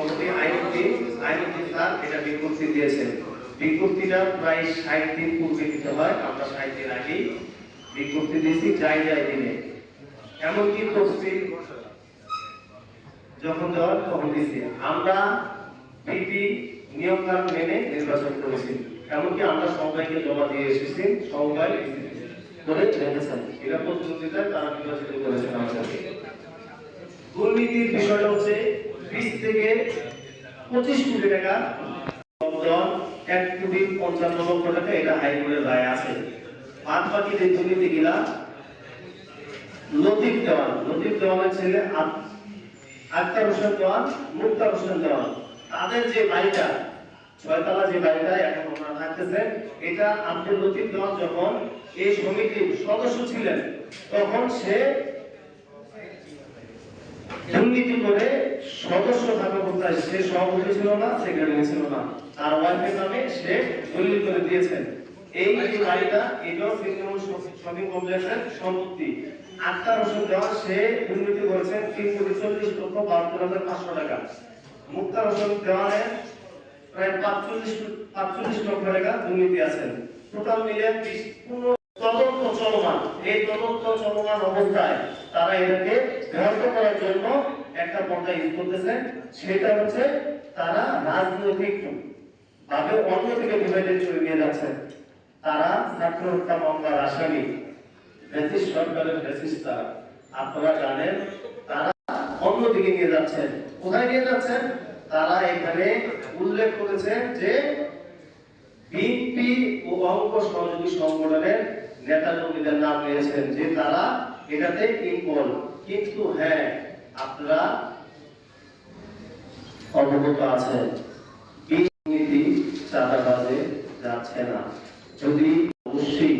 সভাপতি আইনুদ্দিন আইনুদ্দিন স্যার এটা বিজ্ঞপ্তি দিয়েছেন। বিজ্ঞপ্তিটা প্রায় ষাট দিন পূর্বে দিতে হয়, আমরা ষাট দিন আগেই বিজ্ঞপ্তি দিয়েছি, যাই যাই দিনে। এমনকি তফসিল যখন দেওয়ার তখন দিয়েছি। আমরা পিপি নিয়ম কানুন মেনে নির্বাচন করেছি। এমনকি আমরা সবাইকে জমা দিয়ে এসেছি সবাই করে রেখেছেন। এটা প্রতিযোগিতায় তারা নির্বাচিত করেছেন আমাদেরকে দুর্নীতির বিষয়টা হচ্ছে বিশ থেকে পঁচিশ কোটি টাকা। এক কোটি পঞ্চান্ন লক্ষ টাকা এটা হাইকোর্টের রায় আছে। বাদ বাকি যে দুর্নীতি গিলা, লতিফ দেওয়ান, লতিফ দেওয়ানের ছেলে আক- আক্তার হোসেন দেওয়ান, মুক্তার হোসেন দেওয়ান। তাদের যে বাড়িটা, ছয়তলা যে বাড়িটা এখন ওনারা থাকতেছেন, এটা আব্দুল লতিফ দেওয়ান যখন এই সমিতির সদস্য ছিলেন, তখন সে দুর্নীতি করে সদস্য থাকা অবস্থায় সে সভাপতি ছিল না সেক্রেটারি ছিল না। তার ওয়াইফের নামে সে দলিল করে দিয়েছেন। এই যে বাড়িটা, এটাও তৃণমূল শপিং কমপ্লেক্সের সম্পত্তি। হোসেন দেওয়ান সে দুর্নীতি করেছেন তিন কোটি চল্লিশ লক্ষ বাহাত্তর হাজার পাঁচশো টাকা। মুক্তার হোসেন দেওয়ানের প্রায় পাঁচচল্লিশ পাঁচচল্লিশ লক্ষ টাকা দুর্নীতি আছেন টোটাল মিলিয়ে তদন্ত চলমান, এই তদন্ত চলমান অবস্থায় তারা এটাকে ধ্বংস করার জন্য একটা পন্থা ইউজ করতেছে। সেটা হচ্ছে তারা রাজনৈতিক ভাবে অন্যদিকে ডিভাইডেড করে নিয়ে যাচ্ছে। তারা ছাত্র হত্যা মামলার আসামি, ব্রিটিশ সরকারের ব্রিটিশ আপনারা জানেন, তারা অন্যদিকে নিয়ে যাচ্ছেন কোথায় নিয়ে যাচ্ছেন তারা এখানে উল্লেখ করেছেন যে বিএনপি ও অঙ্গ সহযোগী সংগঠনের নেতা কর্মীদের নাম নিয়েছেন যে তারা এটাতে কিন্তু হ্যাঁ আপনারা অবগত আছেন অবশ্যই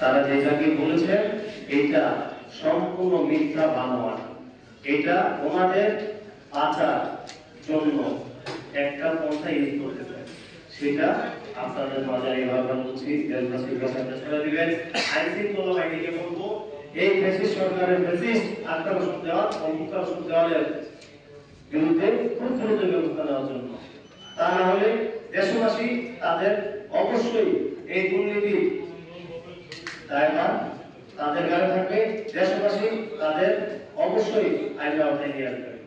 তারা যেটাকে বলেছেন, এটা সম্পূর্ণ মিথ্যা বানোয়াট। এটা ওনাদের আচার জন্য একটা পন্থা ইউজ করতেছে সেটা আপনাদের মাঝে এইভাবে বলছি দেশবাসীর দিবেন। আইন বলব, এই ফ্যাসিস্ট সরকারের ফ্যাসিস্ট হোসেন দেওয়াল ও দেওয়ালের বিরুদ্ধে খুব দ্রুত ব্যবস্থা নেওয়ার জন্য। তা না হলে দেশবাসী তাদের অবশ্যই এই দুর্নীতি দায়ভার তাদের গায়ে থাকবে। দেশবাসী তাদের অবশ্যই আইনের আওতায় নিয়ে আসবে।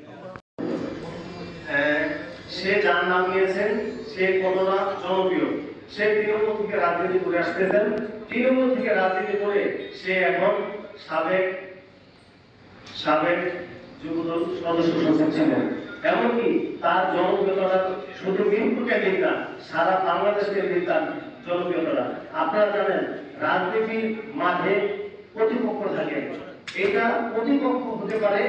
সে যার নাম নিয়েছেন, সে কতটা জনপ্রিয়? সে তৃণমূল থেকে রাজনীতি করে আসতেছেন। তৃণমূল থেকে রাজনীতি করে সে এখন সাবেক সাবেক যুবদল সদস্য ছিলেন। এমনকি তার জনপ্রিয়তা শুধু মিরপুর কেন্দ্রিক না সারা বাংলাদেশ কেন্দ্রিক তার জনপ্রিয়তা আপনারা জানেন, রাজনীতির মাঝে প্রতিপক্ষ থাকে। এটা প্রতিপক্ষ হতে পারে